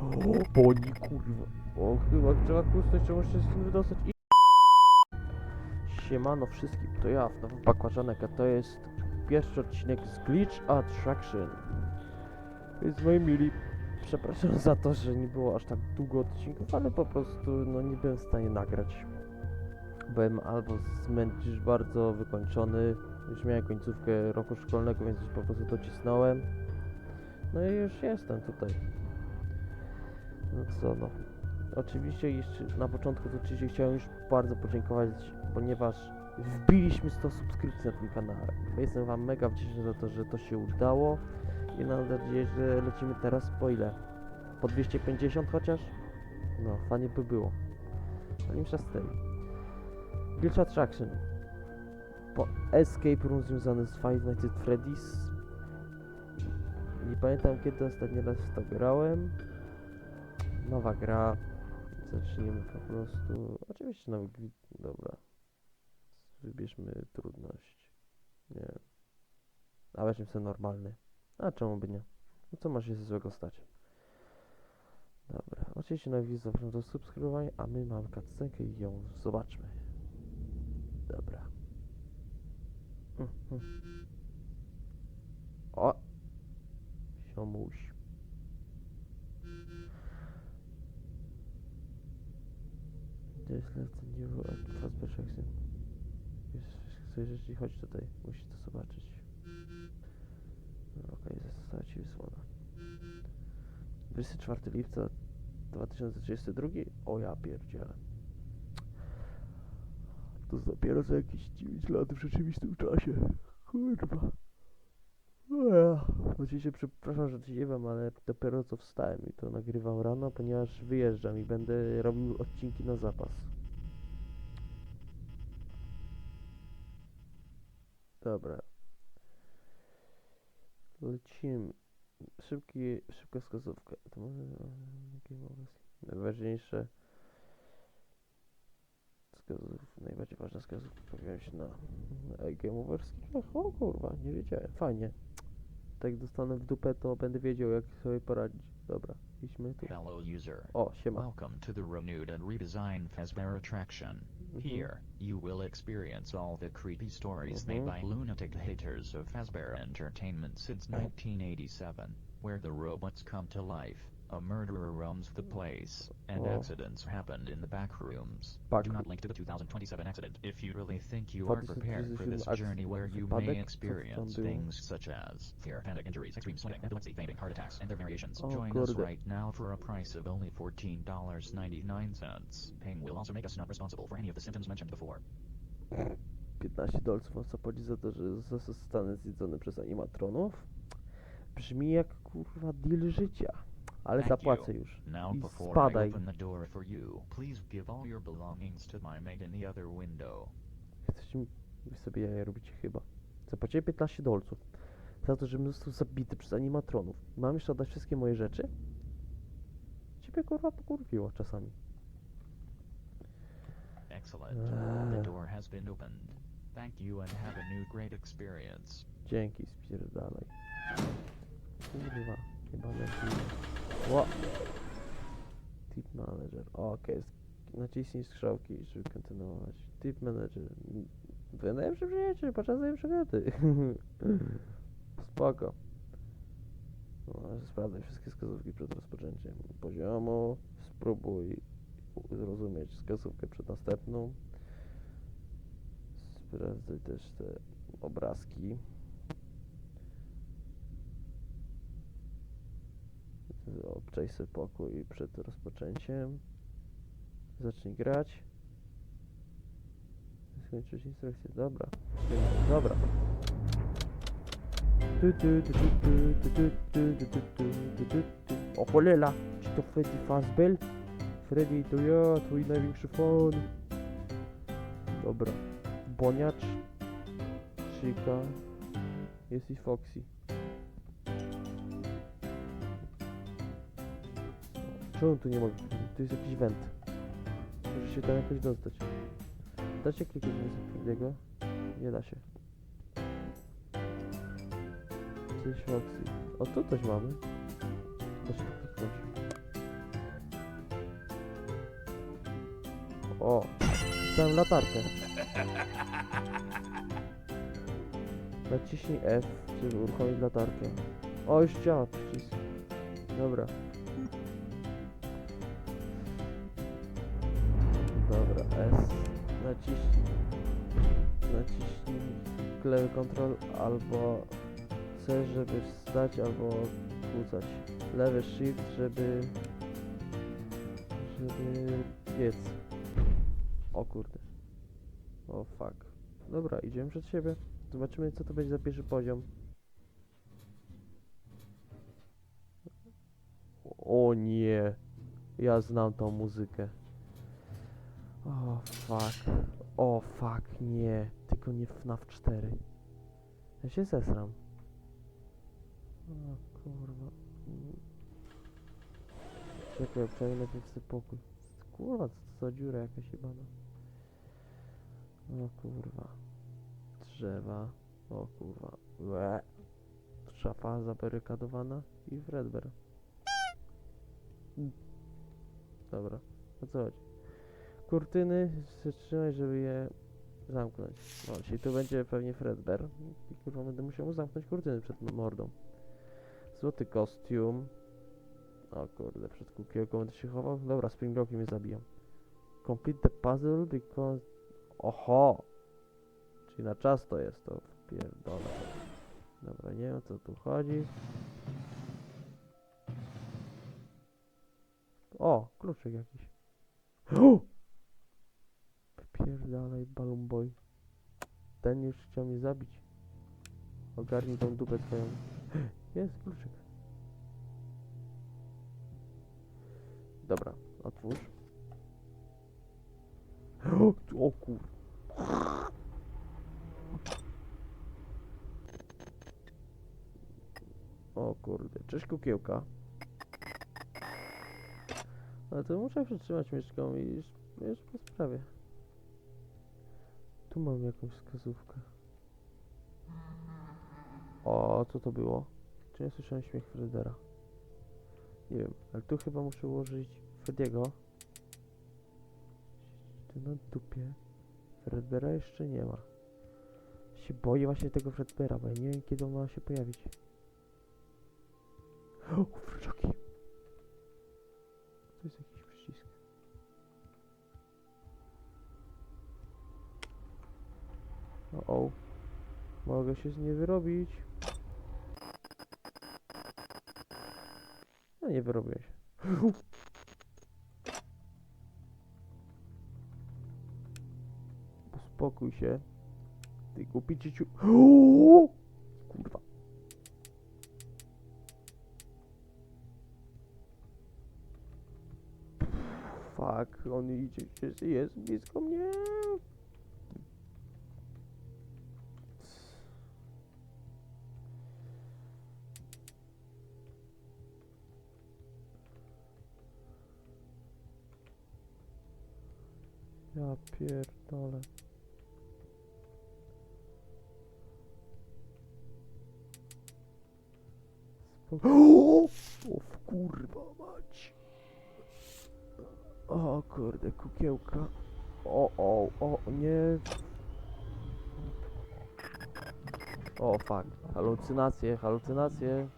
O, boni, kurwa. O, chyba trzeba kusnąć, trzeba się stąd wydostać i... Siemano wszystkim, to ja, Nowy Bakłażanek, a to jest pierwszy odcinek z Glitch Attraction. Więc moi mili, przepraszam za to, że nie było aż tak długo odcinków, ale po prostu, no nie byłem w stanie nagrać. Byłem albo zmęczysz bardzo wykończony, już miałem końcówkę roku szkolnego, więc już po prostu docisnąłem. No i już jestem tutaj. No. Oczywiście jeszcze na początku to oczywiście chciałem już bardzo podziękować, ponieważ wbiliśmy 100 subskrypcji na tym kanale. Jestem wam mega wdzięczny za to, że to się udało i mam nadzieję, że lecimy teraz po ile? Po 250 chociaż? No, fajnie by było. No mniejsza z tym. Glitch Attraction. Po Escape Room związany z Five Nights at Freddy's. Nie pamiętam kiedy ostatni raz w to grałem. Nowa gra. Zaczniemy po prostu. Oczywiście nowy gwi... Dobra. Wybierzmy trudność. Nie. A weźmy sobie normalny. A czemu by nie? No co ma się złego stać? Dobra. Oczywiście nowi widzowie zapraszam do subskrybowania, a my mamy cutscenkę i ją zobaczmy. Dobra. Mhm. O! Siomuś. A new at first perfection. Chcesz jeśli chodź tutaj, musisz to zobaczyć. Okej, została ci wysłana. 24 lipca 2032? O ja pierdzielę. To dopiero za jakieś 9 lat w rzeczywistym czasie. Kurwa. O ja. Oczywiście przepraszam, że dziewam, ale dopiero co wstałem i to nagrywam rano, ponieważ wyjeżdżam i będę robił odcinki na zapas. Dobra. Lecimy. Szybki, szybka wskazówka. To może... Najważniejsze... Wskazów, najbardziej ważna wskazówka pojawiają się na, na Game Over skillach. O kurwa, nie wiedziałem. Fajnie. Tak dostanę w dupę, to będę wiedział jak sobie poradzić. Dobra, idźmy tu. Fellow user, O, siema. welcome to the renewed and redesigned Fazbear attraction. Mhm. Here, you will experience all the creepy stories made Mhm. by lunatic haters of Fazbear Entertainment since 1987, where the robots come to life, a murderer roams the place, and Oh. accidents happened in the back rooms. Back Do not link to the 2027 accident if you really think you are prepared for this journey where you may experience things such as fear, panic, injuries, extreme sweating, epilepsy, fainting, heart attacks, and their variations. Oh, Join us right now for a price of only $14.99. Paying will also make us not responsible for any of the symptoms mentioned before. 15 dolców mam zapłacić za to, że zostanę zjedzony przez animatronów? Brzmi jak kurwa deal życia. Ale zapłacę już. I spadaj. Jesteście mi... Sobie jaja robicie chyba. Zapłaciłem 15 dolców. Za to, żebym został zabity przez animatronów. Mam jeszcze oddać wszystkie moje rzeczy? Ciebie kurwa pokurwiło czasami. Excellent. The door has been opened. Thank you and have a new great experience. Dzięki, spierdalaj. Kurwa, chyba lepiej. Ła! Tip manager. O, Okej, okay. naciśnij strzałki, żeby kontynuować. Tip manager. Najlepszy przyjaciel, podczas najlepsze gady. Spoko. No, sprawdzaj wszystkie wskazówki przed rozpoczęciem poziomu. Spróbuj zrozumieć wskazówkę przed następną. Sprawdzaj też te obrazki. Zaczaj sobie pokój przed rozpoczęciem. Zacznij grać. Skończysz instrukcję. Dobra. Dobra. O cholera! Czy to Freddy Fazbear? Freddy, to ja, twój największy fan. Dobra. Boniacz. Chica. Jest i Foxy. Czemu tu nie mogę? Tu jest jakiś węd. muszę się tam jakoś dostać. Da się kliknąć w niego? Nie da się. Coś Foxy. O, tu coś mamy. Da się kliknąć. O! Dostałem latarkę. Naciśnij F, żeby uruchomić latarkę. O, już działa przycisk. Dobra. S. Naciśnij. Naciśnij lewy kontrol albo C, żeby wstać albo kłócać. Lewy shift, żeby... żeby biec. O kurde. O fuck. Dobra, idziemy przed siebie. Zobaczymy co to będzie za pierwszy poziom. O nie. Ja znam tą muzykę. O fuck. O fuck, nie. Tylko nie FNAF 4. Ja się zesram. O kurwa. Czekaj, przynajmniej najpierw sobie pokój. Kurwa, co to za dziura jakaś jebana. O kurwa. Drzewa. O kurwa. Łe. Szafa zabarykadowana i Fredbear. Dobra, o co chodzi? Kurtyny zatrzymaj, żeby je zamknąć. O, czyli tu będzie pewnie Fredbear. I kurwa będę musiał mu zamknąć kurtyny przed mordą. Złoty kostium. O kurde, przed kukiełką będę się chował. Dobra, springlockiem mnie zabijam. Complete the puzzle because... Oho! Czyli na czas to jest to. Pierdolę. Dobra, nie wiem o co tu chodzi. O, kluczyk jakiś. O! Pierdalaj, balloon boy. Ten już chciał mnie zabić. Ogarnij tą dupę twoją. Jest kluczyk. Dobra, otwórz. O kur... O kurde, cześć kukiełka. Ale to muszę przytrzymać myszką i już, już po sprawie. Tu mam jakąś wskazówkę. O, co to było? Czy nie słyszałem śmiech Fredera? Nie wiem, ale tu chyba muszę ułożyć Frediego. Tu na dupie. Fredbera jeszcze nie ma. Się boję właśnie tego Fredbera, bo ja nie wiem kiedy on ma się pojawić. O! O. Mogę się z niej wyrobić. No nie wyrobię się. Uspokój się. Ty głupi cieciu. Kurwa. Fuck, on idzie, jest blisko mnie. Pierdolę. O kurwa mać. O kurde, kukiełka. O, o, o, nie. O fuck, halucynacje, halucynacje.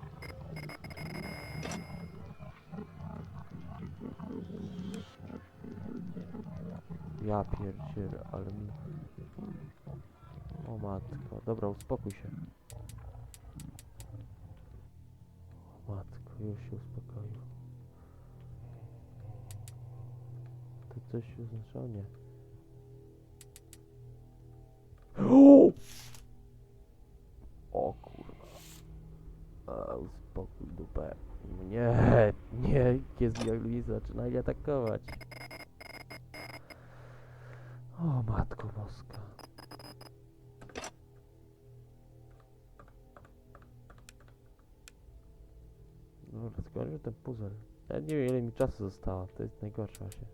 Ja pierdzielę, ale mi... O matko, dobra, uspokój się. O matko, już się uspokoił. To coś oznaczało? Nie. O! Kurwa. A, uspokój dupę. Nie, nie, jest jak Luisa zaczyna atakować. O matko boska. Dobra, skończę ten puzzle. Ja nie wiem ile mi czasu zostało, to jest najgorsze właśnie.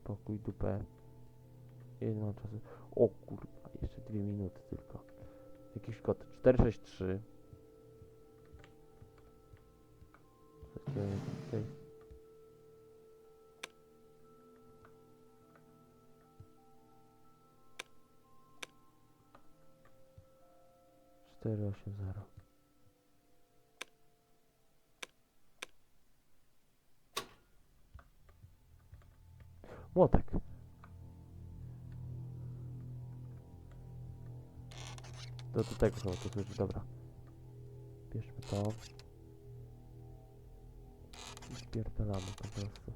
Spokój dupę. Ile mam czasu? O kurwa, jeszcze dwie minuty tylko. Jakiś kod 463. 480. Młotek. Do, do tego chyba to służy, dobra. Bierzmy to. I spierdalamy po prostu.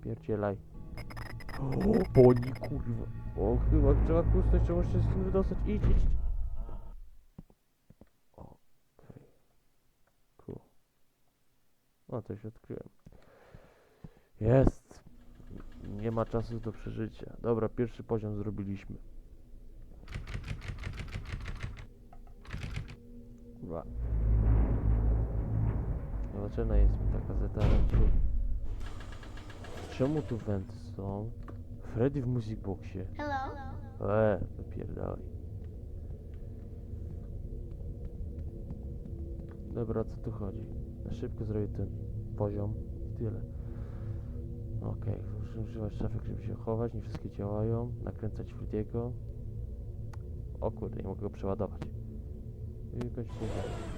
Spierdzielaj. O, boni kurwa. O, chyba trzeba kusnąć, trzeba się stąd wydostać. Idź, idź. idź. Okej. Cool. O, to się odkryłem. Jest. Nie ma czasu do przeżycia. Dobra, pierwszy poziom zrobiliśmy. Kurwa. Zobaczymy, jest mi ta gazeta raczej. Czemu tu wenty są? Freddy w Music Boxie. Hello? Eee, wypierdalaj. Dobra, co tu chodzi? Na szybko zrobię ten poziom i tyle. Muszę używać szafek, żeby się chować, nie wszystkie działają. Nakręcać Freddy'ego. O kurde, nie mogę go przeładować. I kończyć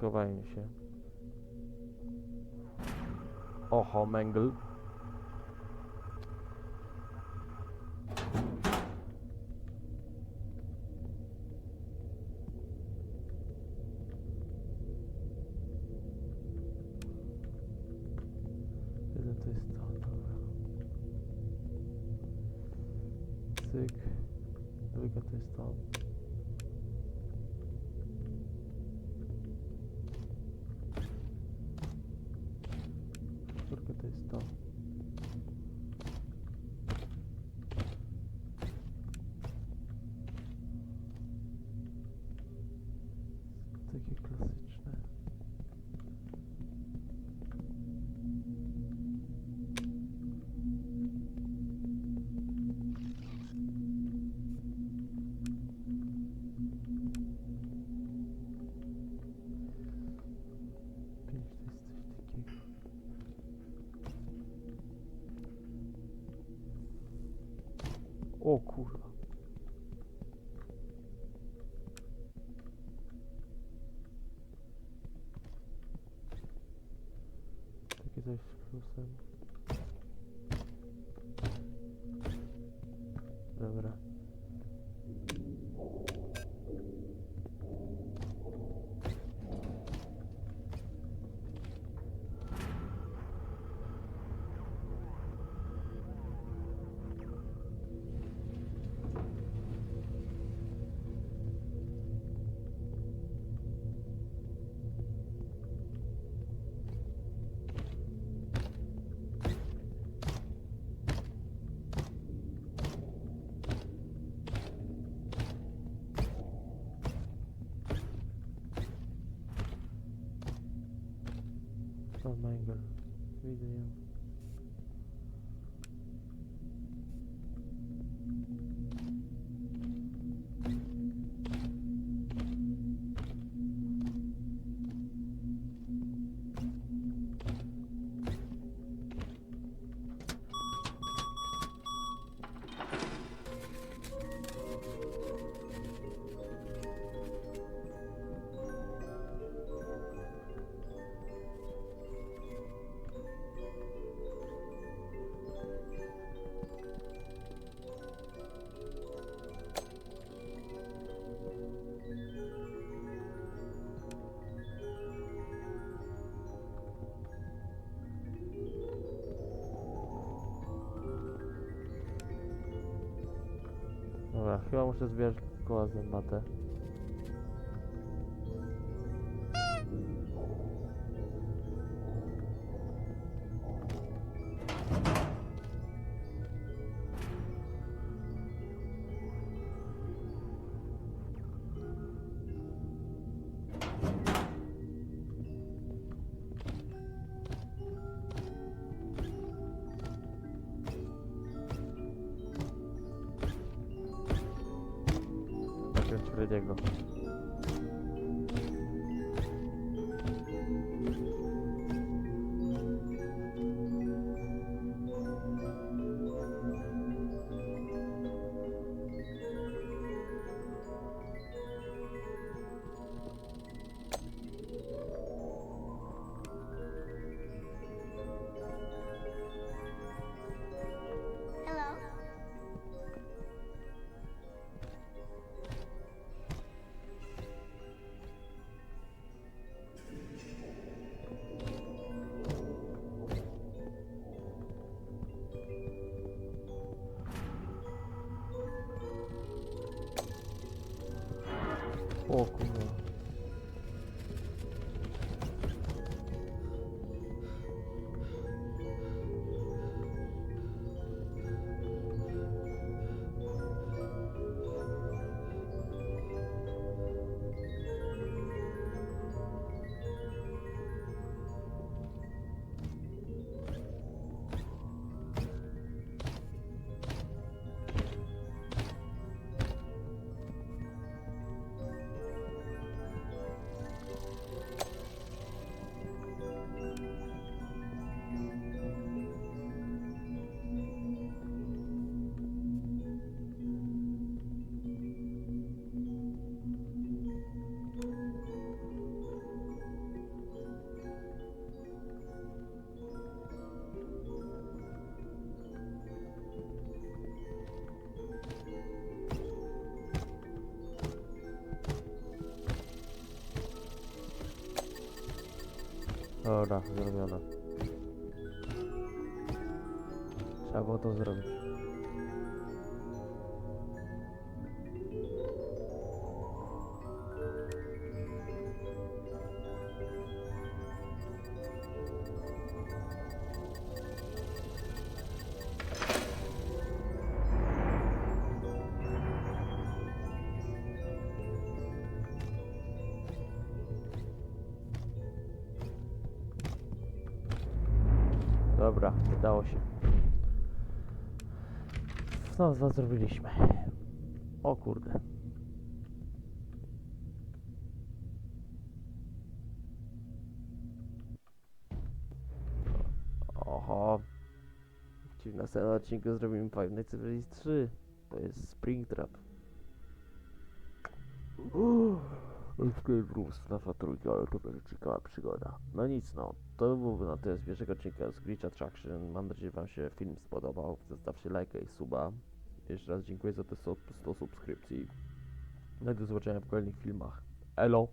schowajmy się. Oho, Mengel. durchflossen O, Mangel. Chyba muszę zbierać koła zębate. O kurwa. Dobra, zrobione. Trzeba było to. Znowu dwa zrobiliśmy. O kurde. Oho. Czyli w następnym odcinku zrobimy Five Nights at Freddy's 3. To jest Springtrap. Escape Room FNAFa trójka, ale to będzie ciekawa przygoda. No nic no, to byłoby na tyle z pierwszego odcinka z Glitch Attraction. Mam nadzieję, że wam się film spodobał. Zostawcie lajka i suba. Jeszcze raz dziękuję za te 100, 100 subskrypcji. No do zobaczenia w kolejnych filmach. Elo!